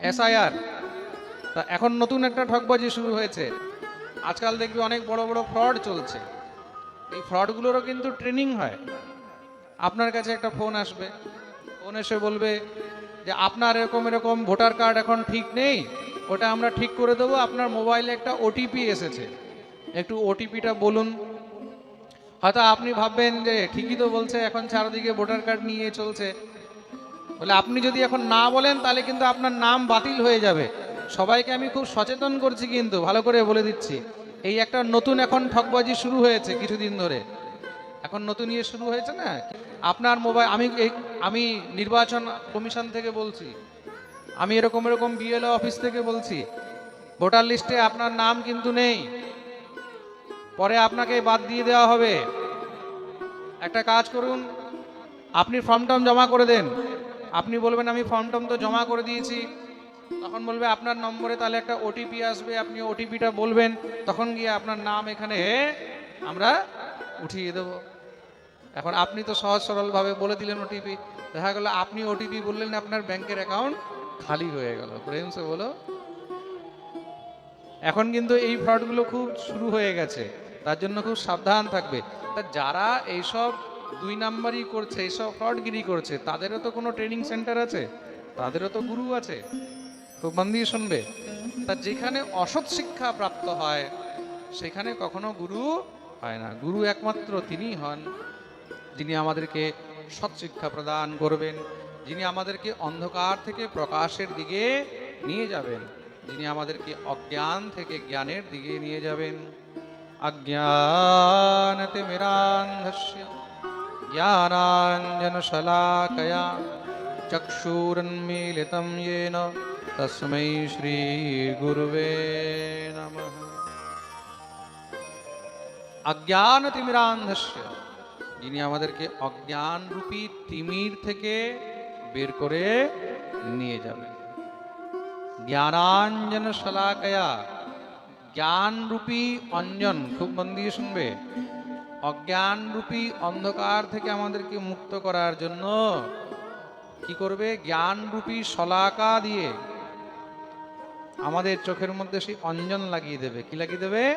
SIR তা এখন নতুন একটা ঠকবাজি শুরু হয়েছে। আজকাল দেখবি অনেক বড় বড় ফ্রড চলছে। এই ফ্রডগুলোরও কিন্তু ট্রেনিং হয়। আপনার কাছে একটা ফোন আসবে। ফোন এসে বলবে যে, আপনার এরকম এরকম ভোটার কার্ড এখন ঠিক নেই। ওটা আমরা ঠিক করে দেবো। আপনার মোবাইলে একটা ওটিপি এসেছে। একটু ওটিপিটা বলুন। হয়তো আপনি ভাববেন যে, ঠিকই তো বলছে। এখন চারদিকে ভোটার কার্ড নিয়ে চলছে। বলে, আপনি যদি এখন না বলেন, তাহলে কিন্তু আপনার নাম বাতিল হয়ে যাবে। সবাইকে আমি খুব সচেতন করছি কিন্তু, ভালো করে বলে দিচ্ছি। এই একটা নতুন এখন ঠকবাজি শুরু হয়েছে কিছুদিন ধরে। এখন নতুন ইয়ে শুরু হয়েছে না? আপনার মোবাইল আমি আমি নির্বাচন কমিশন থেকে বলছি। আমি এরকম এরকম বিএলও অফিস থেকে বলছি। ভোটার লিস্টে আপনার নাম কিন্তু নেই। পরে আপনাকে বাদ দিয়ে দেওয়া হবে। একটা কাজ করুন, আপনি ফর্ম টর্ম জমা করে দেন। আপনি বলবেন, আমি ফর্ম টর্ম তো জমা করে দিয়েছি। তখন বলবে, আপনার নম্বরে তাহলে একটা ওটিপি আসবে, আপনি ওটিপিটা বলবেন। তখন গিয়ে আপনার নাম এখানে আমরা উঠিয়ে দেব। এখন আপনি তো সহজ সরলভাবে বলে দিলেন ওটিপি দেখা গেল, আপনি ওটিপি বললেন, আপনার ব্যাংকের অ্যাকাউন্ট খালি হয়ে গেল। প্রেমসে বলো। এখন কিন্তু এই ফ্রডগুলো খুব শুরু হয়ে গেছে। তার জন্য খুব সাবধান থাকবে। তা যারা এইসব দুই নাম্বারই করছে, এসব ফ্রডগিরি করছে। তাদেরও তো কোনো ট্রেনিং সেন্টার আছে, তাদেরও তো গুরু আছে। খুব মন দিয়ে শুনবে। তা যেখানে অসৎ শিক্ষা প্রাপ্ত হয়, সেখানে কখনো গুরু হয় না। গুরু একমাত্র তিনিই হন, যিনি আমাদেরকে সৎ শিক্ষা প্রদান করবেন, যিনি আমাদেরকে অন্ধকার থেকে প্রকাশের দিকে নিয়ে যাবেন, যিনি আমাদেরকে অজ্ঞান থেকে জ্ঞানের দিকে নিয়ে যাবেন। অজ্ঞানতে মেরান্ধস্য ज्ञानाञ्जनशलाकया चक्षूरन्मीलितं येन तस्मै श्रीगुरुवे नमः। অজ্ঞানতিমিরান্ধস্য যিনি আমাদেরকে অজ্ঞানরূপী তিমির থেকে বের করে নিয়ে যাবেন। জ্ঞানাঞ্জন শলাকায়া জ্ঞানরূপী অঞ্জন, খুব মন দিয়ে শুনবে। অজ্ঞান রূপী অন্ধকার থেকে আমাদেরকে মুক্ত করার জন্য কি করবে? জ্ঞান রূপী শলাকা দিয়ে আমাদের চোখের মধ্যে সেই অঞ্জন লাগিয়ে দেবে। কি লাগিয়ে দেবে?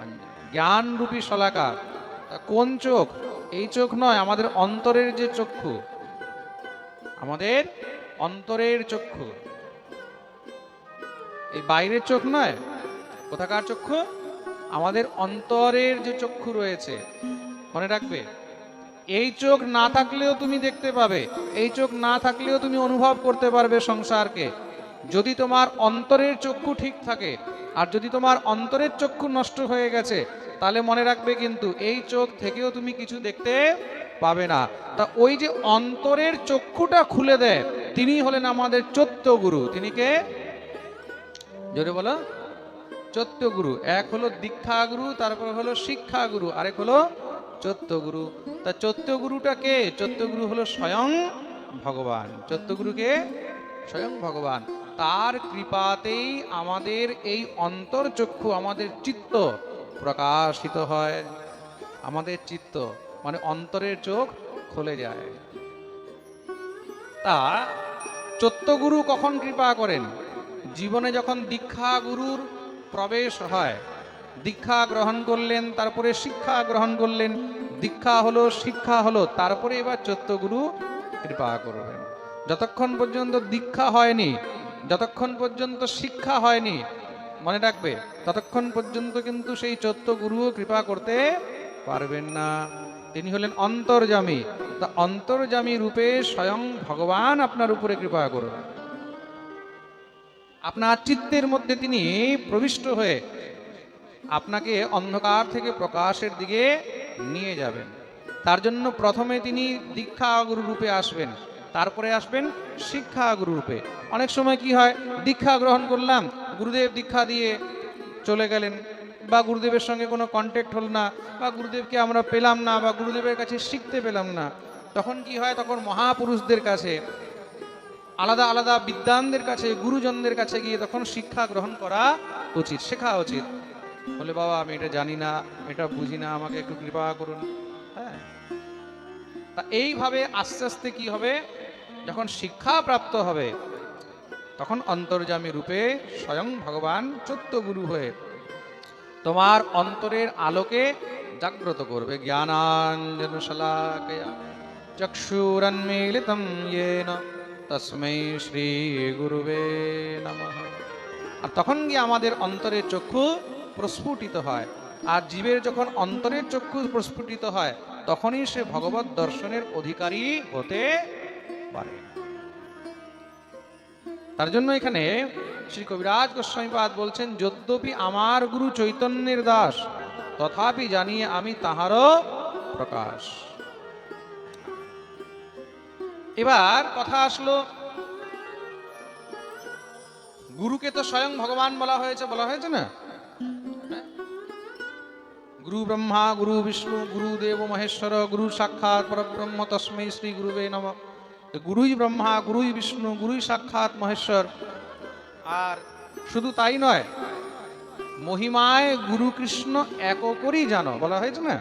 অঞ্জন। জ্ঞান রূপী শলাকা কোন চোখ? এই চোখ নয়, আমাদের অন্তরের যে চক্ষু। আমাদের অন্তরের চক্ষু। এই বাইরের চোখ নয়, কোথাকার চক্ষু? আমাদের অন্তরের যে চক্ষু রয়েছে, মনে রাখবে, এই চোখ না থাকলেও তুমি দেখতে পাবে, এই চোখ না থাকলেও তুমি অনুভব করতে পারবে সংসারকে। যদি তোমার অন্তরের চক্ষু ঠিক থাকে, আর যদি তোমার অন্তরের চক্ষু নষ্ট হয়ে গেছে, তাহলে মনে রাখবে কিন্তু এই চোখ থেকেও তুমি কিছু দেখতে পাবে না। তা ওই যে অন্তরের চক্ষুটা খুলে দেয় তিনি হলেন আমাদের চৈত্য গুরু। তিনি কে? জোরে বলো। গুরু। এক হলো দীক্ষা গুরু, তারপর হলো শিক্ষা গুরু, আরেক হলো চৈত্য গুরু। তা চৈত্য গুরুটা কে? চৈত্য গুরু হলো স্বয়ং ভগবান। চৈত্য গুরুকে স্বয়ং ভগবান। তার কৃপাতেই আমাদের এই অন্তর্চক্ষু আমাদের চিত্ত প্রকাশিত হয়। আমাদের চিত্ত মানে অন্তরের চোখ খুলে যায়। তা চৈত্যগুরু কখন কৃপা করেন? জীবনে যখন দীক্ষা গুরুর প্রবেশ হয়। দীক্ষা গ্রহণ করলেন, তারপরে শিক্ষা গ্রহণ করলেন। দীক্ষা হলো শিক্ষা হলো, তারপরে এবার চৈত্যগুরু কৃপা করবেন। যতক্ষণ পর্যন্ত দীক্ষা হয়নি, যতক্ষণ পর্যন্ত শিক্ষা হয়নি, মনে রাখবে, ততক্ষণ পর্যন্ত কিন্তু সেই চৈত্য গুরুও কৃপা করতে পারবেন না। তিনি হলেন অন্তর্জামী তা অন্তর্জামী রূপে স্বয়ং ভগবান আপনার উপরে কৃপা করবেন। আপনার চিত্তের মধ্যে তিনি প্রবিষ্ট হয়ে আপনাকে অন্ধকার থেকে প্রকাশের দিকে নিয়ে যাবেন। তার জন্য প্রথমে তিনি দীক্ষা গুরু রূপে আসবেন, তারপরে আসবেন শিক্ষা গুরু রূপে। অনেক সময় কি হয়, দীক্ষা গ্রহণ করলাম, গুরুদেব দীক্ষা দিয়ে চলে গেলেন, বা গুরুদেবের সঙ্গে কোনো কন্ট্যাক্ট হল না, বা গুরুদেবকে আমরা পেলাম না, বা গুরুদেবের কাছে শিখতে পেলাম না। তখন কি হয়, তখন মহাপুরুষদের কাছে আলাদা আলাদা বিদ্বানদের কাছে, গুরুজনদের কাছে গিয়ে তখন শিক্ষা গ্রহণ করা উচিত, শেখা উচিত। বলে, বাবা, আমি এটা জানি না, এটা বুঝি না, আমাকে একটু কৃপা করুন। হ্যাঁ। তা এইভাবে আস্তে আস্তে কি হবে? যখন শিক্ষা প্রাপ্ত হবে, তখন অন্তর্জামী রূপে স্বয়ং ভগবান চোদ্দ গুরু হয়ে তোমার অন্তরের আলোকে জাগ্রত করবে। জ্ঞানাঞ্জন শলাকয়া চক্ষুরন্মিলিতম ইয়েন। তস্মৈ শ্রী গুরুবে নমঃ। আর তখন গিয়ে আমাদের অন্তরের চক্ষু প্রস্ফুটিত হয়। আর জীবের যখন অন্তরের চক্ষু প্রস্ফুটিত হয়, তখনই সে ভগবত দর্শনের অধিকারী হতে পারে। তার জন্য এখানে শ্রী কবিরাজ গোস্বামীপাদ বলছেন, যদ্যপি আমার গুরু চৈতন্যের দাস, তথাপি জানিয়ে আমি তাহারও প্রকাশ। এবার কথা আসলো, গুরুকে তো স্বয়ং ভগবান বলা হয়েছে বলা হয়েছে না? গুরু ব্রহ্মা, গুরু বিষ্ণু, গুরু দেব মহেশ্বর, গুরু সাক্ষাৎ পরব্রহ্ম, তস্মৈ শ্রী গুরুবে নম। গুরুই ব্রহ্মা, গুরুই বিষ্ণু, গুরুই সাক্ষাৎ মহেশ্বর। আর শুধু তাই নয়, মহিমায় গুরু কৃষ্ণ এক করি জানো, বলা হয়েছে না?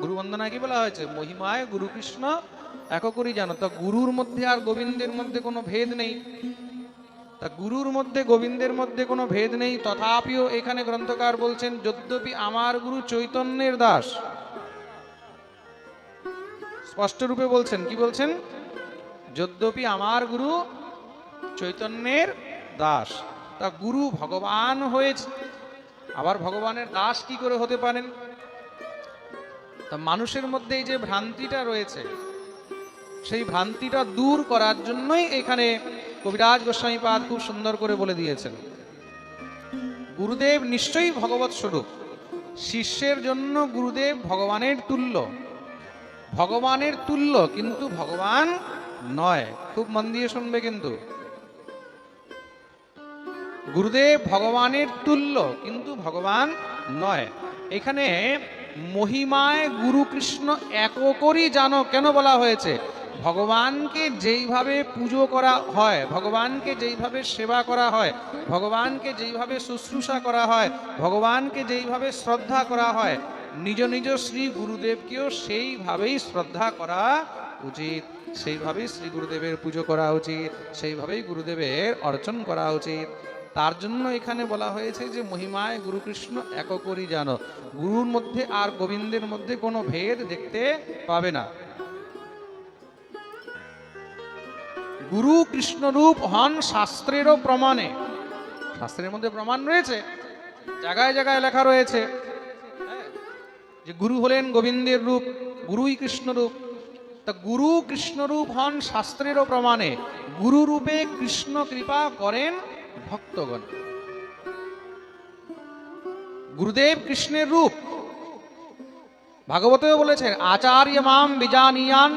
গুরু বন্দনা কি বলা হয়েছে? মহিমায় গুরু কৃষ্ণ এক করি জানো, তা গুরুর মধ্যে আর গোবিন্দের মধ্যে কোনো ভেদ নেই। তা গুরুর মধ্যে, গোবিন্দের মধ্যে কোনো ভেদ নেই। তথাপিও এখানে গ্রন্থকার বলছেন, যদ্যপি আমার গুরু চৈতন্যের দাস। স্পষ্ট রূপে বলছেন, কি বলছেন? যদ্যপি আমার গুরু চৈতন্যের দাস। তা গুরু ভগবান হয়েছে। আবার ভগবানের দাস কি করে হতে পারেন? তা মানুষের মধ্যে এই যে ভ্রান্তিটা রয়েছে সেই ভ্রান্তিটা দূর করার জন্যই এখানে কবিরাজ গোস্বামী গোস্বামীপাদ খুব সুন্দর করে বলে দিয়েছেন। গুরুদেব নিশ্চয়ই ভগবত স্বরূপ। শিষ্যের জন্য গুরুদেব ভগবানের তুল্য। ভগবানের তুল্য কিন্তু ভগবান নয়। খুব মন দিয়ে শুনবে কিন্তু। গুরুদেব ভগবানের তুল্য কিন্তু ভগবান নয়। এখানে মহিমায় গুরু কৃষ্ণ এককরই জানো কেন বলা হয়েছে? ভগবানকে যেইভাবে পুজো করা হয়, ভগবানকে যেইভাবে সেবা করা হয়, ভগবানকে যেইভাবে শুশ্রূষা করা হয়, ভগবানকে যেইভাবে শ্রদ্ধা করা হয়, নিজ নিজ শ্রী গুরুদেবকেও সেইভাবেই শ্রদ্ধা করা উচিত। সেইভাবেই শ্রী গুরুদেবের পুজো করা উচিত, সেইভাবেই গুরুদেবের অর্চন করা উচিত। তার জন্য এখানে বলা হয়েছে যে, মহিমায় গুরুকৃষ্ণ এককরই জানো গুরুর মধ্যে আর গোবিন্দের মধ্যে কোনো ভেদ দেখতে পাবে না। গুরু কৃষ্ণরূপ হন শাস্ত্রেরও প্রমাণে। শাস্ত্রের মধ্যে প্রমাণ রয়েছে, জায়গায় জায়গায় লেখা রয়েছে, যে গুরু হলেন গোবিন্দের রূপ, গুরুই কৃষ্ণরূপ। তা গুরু কৃষ্ণরূপ হন শাস্ত্রেরও প্রমাণে গুরু রূপে কৃষ্ণ কৃপা করেন ভক্তগণ। গুরুদেব কৃষ্ণের রূপ। ভাগবতেও বলেছেন আচার্য মাম বিজানিয়ান,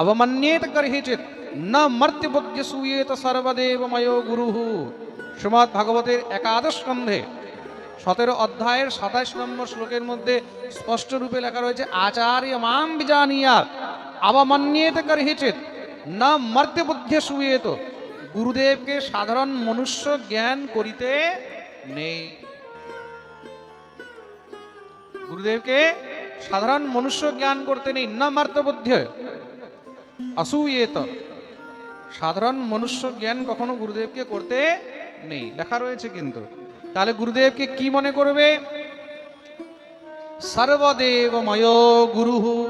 অবমান্যেত গর্হিচিত না মর্ত্য বুদ্ধ সুয়েত সর্বদেবময় গুরু। শ্রীমৎ ভাগবতের একাদশ স্কন্ধে সতেরো অধ্যায়ের সাতাইশ নম্বর শ্লোকের মধ্যে স্পষ্ট রূপে লেখা রয়েছে আচার্য মাম বিজানিয়াত অবমান্যেত গর্হিচিত না মর্ত্য বুদ্ধ সুয়েত গুরুদেবকে সাধারণ মনুষ্য জ্ঞান করিতে নেই। গুরুদেবকে সাধারণ মনুষ্য জ্ঞান করতে নেই, না মার্তবুদ্ধ অসূয়েত সাধারণ মনুষ্য জ্ঞান কখনো গুরুদেবকে করতে নেই। লেখা রয়েছে কিন্তু। তাহলে গুরুদেবকে কি মনে করবে? সর্বদেবময় গুরু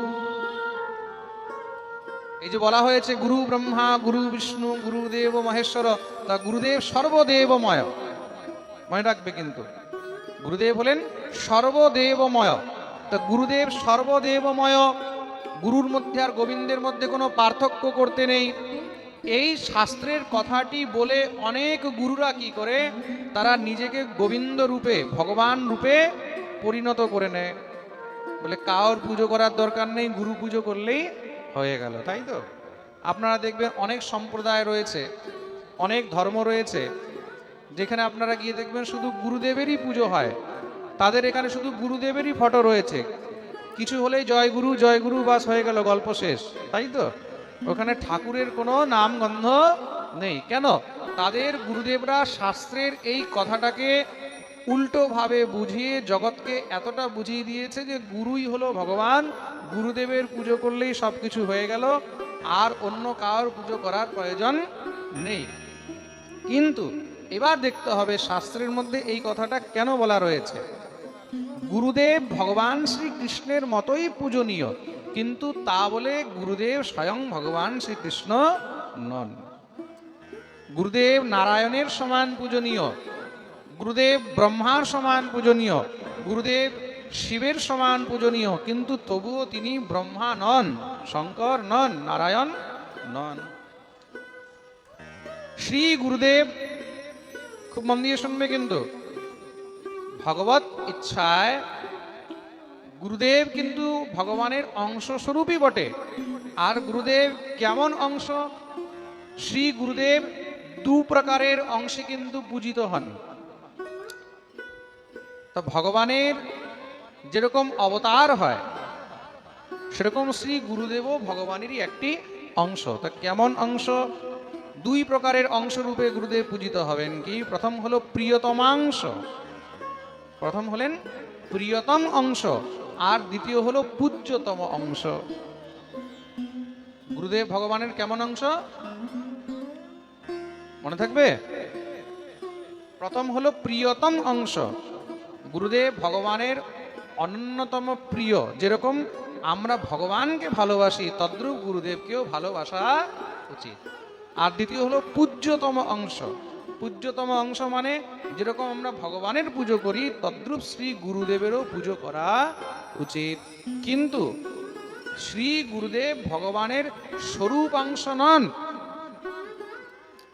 এই যে বলা হয়েছে, গুরু ব্রহ্মা, গুরু বিষ্ণু গুরুদেব মহেশ্বর, তা গুরুদেব সর্বদেবময়। মনে রাখবে কিন্তু। গুরুদেব হলেন সর্বদেবময়। তা গুরুদেব সর্বদেবময়। গুরুর মধ্যে আর গোবিন্দের মধ্যে কোনো পার্থক্য করতে নেই। এই শাস্ত্রের কথাটি বলে অনেক গুরুরা কি করে? তারা নিজেকে গোবিন্দ রূপে, ভগবান রূপে পরিণত করে নেয়। বলে কাউর পুজো করার দরকার নেই, গুরু পুজো করলেই হয়ে গেল, তাই তো? আপনারা দেখবেন অনেক সম্প্রদায় রয়েছে, অনেক ধর্ম রয়েছে, যেখানে আপনারা গিয়ে দেখবেন শুধু গুরুদেবেরই পুজো হয়। তাদের এখানে শুধু গুরুদেবেরই ফটো রয়েছে। কিছু হলেই জয় গুরু জয় গুরু, বাস হয়ে গেল, গল্প শেষ, তাই তো? ওখানে ঠাকুরের কোনো নাম গন্ধ নেই। কেন? তাদের গুরুদেবরা শাস্ত্রের এই কথাটাকে উল্টোভাবে বুঝিয়ে জগৎকে এতটা বুঝিয়ে দিয়েছে যে গুরুই হলো ভগবান, গুরুদেবের পুজো করলেই সব কিছু হয়ে গেল, আর অন্য কারোর পুজো করার প্রয়োজন নেই। কিন্তু এবার দেখতে হবে শাস্ত্রের মধ্যে এই কথাটা কেন বলা রয়েছে। গুরুদেব ভগবান শ্রীকৃষ্ণের মতোই পূজনীয়। কিন্তু তা বলে গুরুদেব স্বয়ং ভগবান শ্রীকৃষ্ণ নন। গুরুদেব নারায়ণের সমান পূজনীয়, গুরুদেব ব্রহ্মার সমান পূজনীয়, গুরুদেব শিবের সমান পূজনীয়, কিন্তু তবুও তিনি ব্রহ্মা নন, শঙ্কর নন, নারায়ণ নন। শ্রী গুরুদেব, খুব মন দিয়ে শুনবে কিন্তু, ভগবত ইচ্ছায় গুরুদেব কিন্তু ভগবানের অংশ স্বরূপই বটে। আর গুরুদেব কেমন অংশ? শ্রী গুরুদেব দু প্রকারের অংশে কিন্তু পূজিত হন। তা ভগবানের যেরকম অবতার হয়, সেরকম শ্রী গুরুদেবও ভগবানেরই একটি অংশ। তা কেমন অংশ? দুই প্রকারের অংশ রূপে গুরুদেব পূজিত হবেন কি? প্রথম হলো প্রিয়তমাংশ। প্রথম হলেন প্রিয়তম অংশ। আর দ্বিতীয় হলো পূজ্যতম অংশ। গুরুদেব ভগবানের কেমন অংশ? মনে থাকবে? প্রথম হলো প্রিয়তম অংশ। গুরুদেব ভগবানের অন্যতম প্রিয়। যেরকম আমরা ভগবানকে ভালোবাসি, তদ্রূপ গুরুদেবকেও ভালোবাসা উচিত। আর দ্বিতীয় হলো পূজ্যতম অংশ। পূজ্যতম অংশ মানে যেরকম আমরা ভগবানের পুজো করি, তদ্রূপ শ্রী গুরুদেবেরও পুজো করা উচিত। কিন্তু শ্রী গুরুদেব ভগবানের স্বরূপাংশ নন।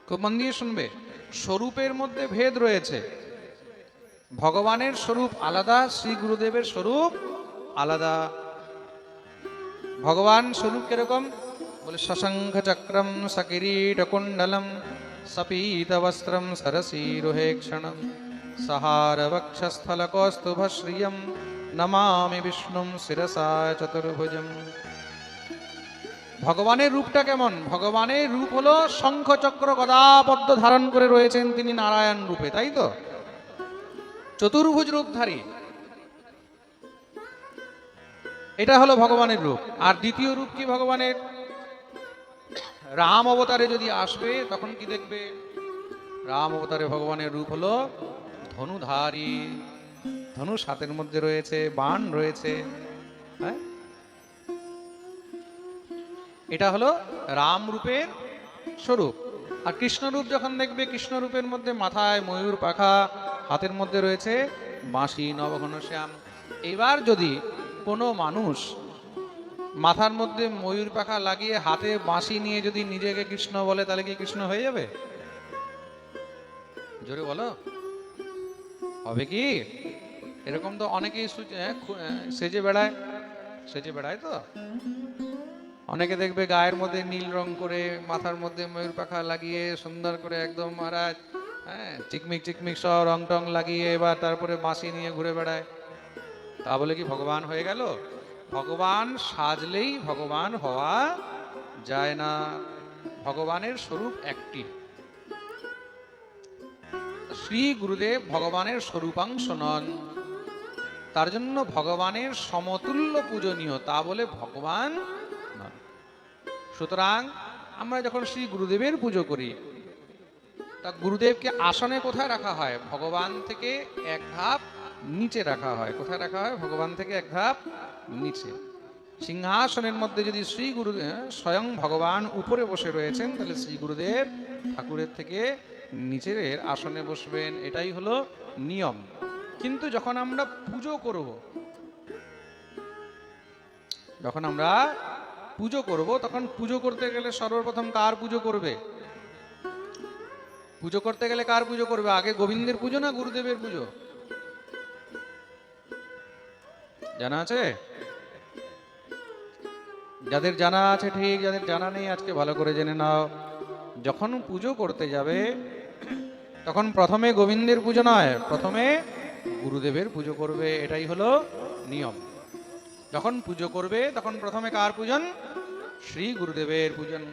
খুব মন দিয়ে শুনবে। স্বরূপের মধ্যে ভেদ রয়েছে। ভগবানের স্বরূপ আলাদা, শ্রী গুরুদেবের স্বরূপ আলাদা। ভগবান স্বরূপ কীরকম? বলে শশঙ্খ চক্রম সকিরীট কুণ্ডলম বক্ষস্থল কৌস্তুভ শ্রিয়ম নমামি বিষ্ণুম শিরসা চতুর্ভুজম ভগবানের রূপটা কেমন? ভগবানের রূপ হলো শঙ্খ চক্র গদাপদ্ম ধারণ করে রয়েছেন তিনি নারায়ণ রূপে, তাই তো? চতুর্ভুজ রূপধারী। এটা হলো ভগবানের রূপ। আর দ্বিতীয় রূপ কি ভগবানের? রাম অবতারে যদি আসবে, তখন কি দেখবে? রাম অবতারে ভগবানের রূপ হলো ধনুধারী। ধনুষ হাতের মধ্যে রয়েছে, বাণ রয়েছে হ্যাঁ? এটা হলো রাম রূপের স্বরূপ। আর কৃষ্ণরূপ যখন দেখবে, কৃষ্ণরূপের মধ্যে মাথায় ময়ূর পাখা, হাতের মধ্যে রয়েছে বাঁশি নবঘনশ্যাম এবার যদি কোনো মানুষ মাথার মধ্যে ময়ূর পাখা লাগিয়ে হাতে বাঁশি নিয়ে যদি নিজেকে কৃষ্ণ বলে, তাহলে কি কৃষ্ণ হয়ে যাবে? জোরে বলো। হবে কি? এরকম তো অনেকেই সেজে বেড়ায়। সেজে বেড়ায় তো? অনেকে দেখবে গায়ের মধ্যে নীল রং করে মাথার মধ্যে ময়ূর পাখা লাগিয়ে সুন্দর করে একদম মহারাজ হ্যাঁ চিকমিক চিকমিক সব রং টং লাগিয়ে এবার তারপরে বাঁশি নিয়ে ঘুরে বেড়ায়। তা বলে কি ভগবান হয়ে গেল? ভগবান সাজলেই ভগবান হওয়া যায় না। ভগবানের স্বরূপ একটি। শ্রী গুরুদেব ভগবানের স্বরূপাংশ নন। তার জন্য ভগবানের সমতুল্য পূজনীয় তা বলে ভগবান নন। সুতরাং আমরা যখন শ্রী গুরুদেবের পুজো করি, তা গুরুদেবকে আসনে কোথায় রাখা হয়? ভগবান থেকে এক ধাপ নিচে রাখা হয়। কোথায় রাখা হয়? ভগবান থেকে এক ধাপ নিচে। সিংহাসনের মধ্যে যদি শ্রী গুরু স্বয়ং ভগবান উপরে বসে রয়েছেন, তাহলে শ্রী গুরুদেব ঠাকুরের থেকে নিচের আসনে বসবেন। এটাই হলো নিয়ম। কিন্তু যখন আমরা পুজো করব, যখন আমরা পুজো করব, তখন পুজো করতে গেলে সর্বপ্রথম কার পুজো করবে? পুজো করতে গেলে কার পুজো করবে? আগে গোবিন্দের পুজো না গুরুদেবের পুজো? জানা আছে? যাদের জানা আছে ঠিক, যাদের জানা নেই আজকে ভালো করে জেনে নাও। যখন পুজো করতে যাবে, তখন প্রথমে গোবিন্দের পুজো নয়, প্রথমে গুরুদেবের পুজো করবে, এটাই হলো নিয়ম। যখন পুজো করবে, তখন প্রথমে কার পূজন? শ্রী গুরুদেবের পূজন।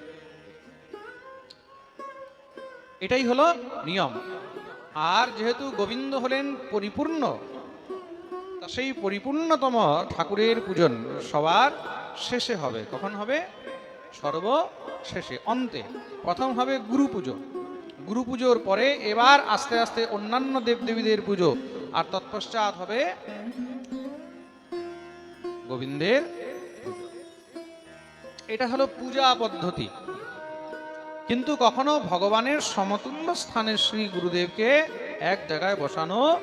এটাই হলো নিয়ম। আর যেহেতু গোবিন্দ হলেন পরিপূর্ণ সেই পরিপূর্ণতম ঠাকুরের পূজন সবার শেষে হবে। কখন হবে? সর্ব শেষে অন্তে। প্রথম হবে গুরু পুজো। গুরু পুজোর পরে এবার আস্তে আস্তে অন্যান্য দেবদেবীদের পুজো। আর তৎপশ্চাৎ হবে গোবিন্দের এটা হলো পূজা পদ্ধতি। কিন্তু কখনো ভগবানের সমতুল্য স্থানে শ্রী গুরুদেবকে এক জায়গায় বসানো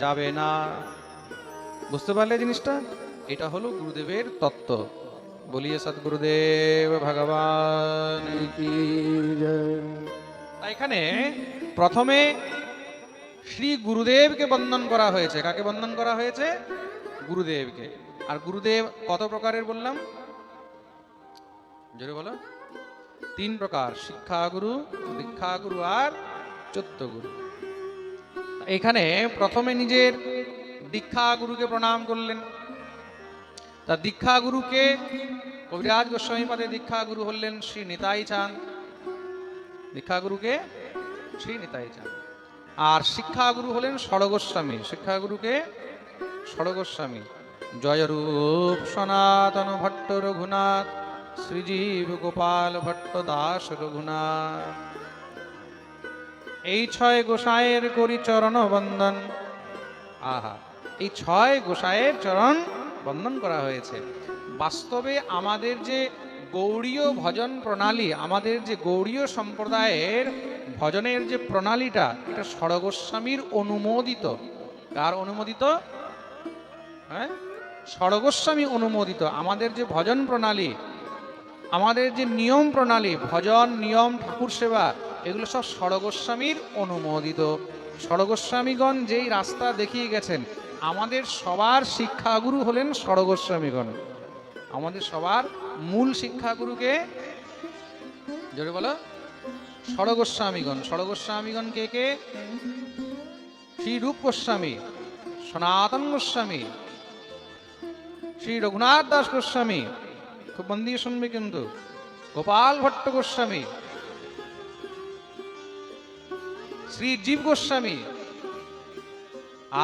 যাবে না। বুঝতে পারলে জিনিসটা? এটা হলো গুরুদেবের তত্ত্ব। বলিয়ে সদ্গুরুদেব ভগবান এখানে প্রথমে শ্রী গুরুদেবকে বন্দন করা হয়েছে। কাকে বন্দন করা হয়েছে? গুরুদেবকে। আর গুরুদেব কত প্রকারের বললাম? জোরে বলো। তিন প্রকার শিক্ষাগুরু দীক্ষাগুরু আর চত্বগুরু এখানে প্রথমে নিজের দীক্ষাগুরুকে প্রণাম করলেন। তা দীক্ষাগুরুকে কবিরাজ গোস্বামী পাদে দীক্ষাগুরু হলেন শ্রী নিতাই চাঁদ। দীক্ষাগুরুকে শ্রী নিতাই চাঁদ। আর শিক্ষাগুরু হলেন ষড়গোস্বামী। শিক্ষাগুরুকে ষড়গোস্বামী। জয়রূপ সনাতন ভট্ট রঘুনাথ, শ্রীজীব গোপাল ভট্ট দাস রঘুনাথ। এই ছয় গোসাইয়ের করি চরণ বন্দন। আহা। এই ছয় গোসাইয়ের চরণ বন্ধন করা হয়েছে। বাস্তবে আমাদের যে গৌড়ীয় ভজন প্রণালী, আমাদের যে গৌড়ীয় সম্প্রদায়ের ভজনের যে প্রণালীটা, এটা ষড়গোস্বামীর অনুমোদিত। কার অনুমোদিত? হ্যাঁ? ষড়গোস্বামী অনুমোদিত। আমাদের যে ভজন প্রণালী, আমাদের যে নিয়ম প্রণালী, ভজন, নিয়ম, ঠাকুর সেবা, এগুলো সব ষড়গোস্বামীর অনুমোদিত। ষড়গোস্বামীগণ যেই রাস্তা দেখিয়ে গেছেন আমাদের সবার শিক্ষাগুরু হলেন ষড়গোস্বামীগণ আমাদের সবার মূল শিক্ষাগুরুকে জোরে বলো? ষড়গোস্বামীগণ ষড়গোস্বামীগণ কে কে? শ্রী রূপ গোস্বামী সনাতন গোস্বামী শ্রী রঘুনাথ দাস গোস্বামী, খুব মন দিয়ে শুনবে কিন্তু, গোপাল ভট্ট গোস্বামী শ্রী জীব গোস্বামী,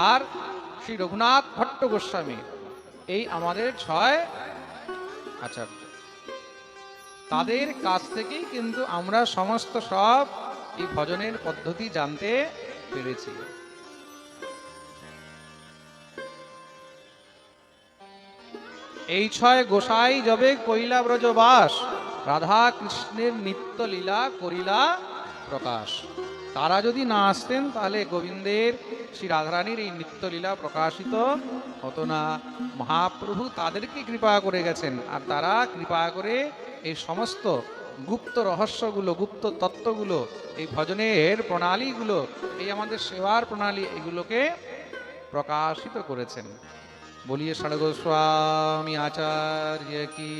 আর শ্রী রঘুনাথ ভট্ট গোস্বামী। এই আমাদের ছয় আচার্য। তাদের কাছ থেকেই কিন্তু আমরা সমস্ত সব এই ভজনের পদ্ধতি জানতে পেরেছি। এই ছয় গোসাই যবে কৈলা ব্রজবাস রাধা কৃষ্ণের নিত্য লীলা করিলা প্রকাশ। তারা যদি না আসতেন তাহলে গোবিন্দের শ্রী রাধারানীর এই নিত্য লীলা প্রকাশিত হতো না। মহাপ্রভু তাদেরকে কৃপা করে গেছেন আর তারা কৃপা করে এই সমস্ত গুপ্ত রহস্যগুলো, গুপ্ত তত্ত্বগুলো, এই ভজনের প্রণালীগুলো, এই আমাদের সেবার প্রণালী এগুলোকে প্রকাশিত করেছেন। বলিয়ে ষড়গোস্বামী আচার্য কি।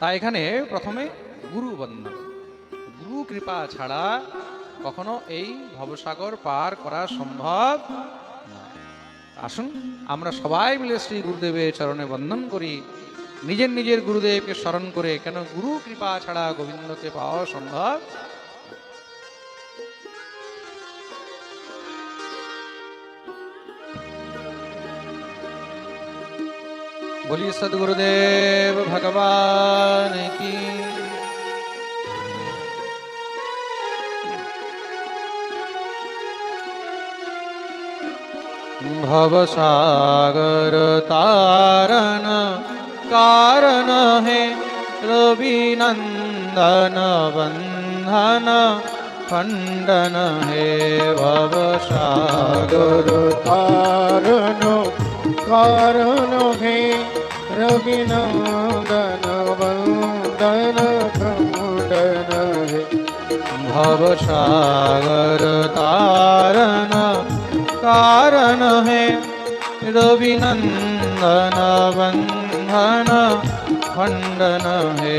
তাই এখানে প্রথমে গুরু বন্দন গুরু কৃপা ছাড়া কখনো এই ভবসাগর পার করা সম্ভব নয়। আসুন আমরা সবাই মিলে শ্রী গুরুদেবের চরণে বন্দন করি নিজের নিজের গুরুদেবকে স্মরণ করে কেন গুরু কৃপা ছাড়া গোবিন্দকে পাওয়া সম্ভব बोलिए सदगुरुदेव भगवान की भवसागर तारण। कारण है रविनन्दन बंधन। खंडन हे भवसागर तारण। कारण हे रविनन्दन बन्धन खण्डन हे भवसागर तारण। कारण है रविनंदन बंधन खंडन है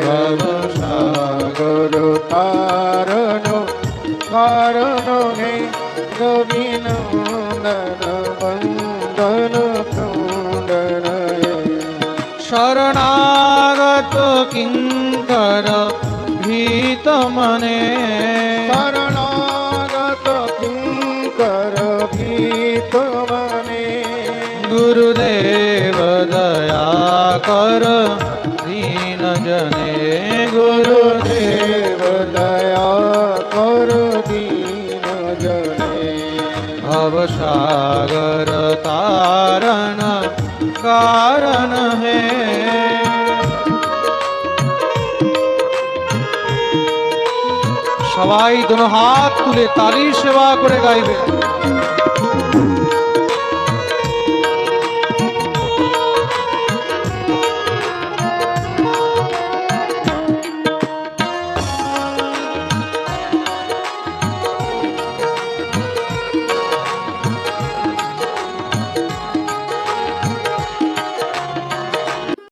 भव सागर कारण कारण है रविनंदन बंधन खंडन है शरणागत किंकर भीत मने गुरु दीन जने गुरु देव दया करो दीन जने अवसागर तारण कारण है সবাই দুনো হাত তুলে তালির সেবা করে গাইবে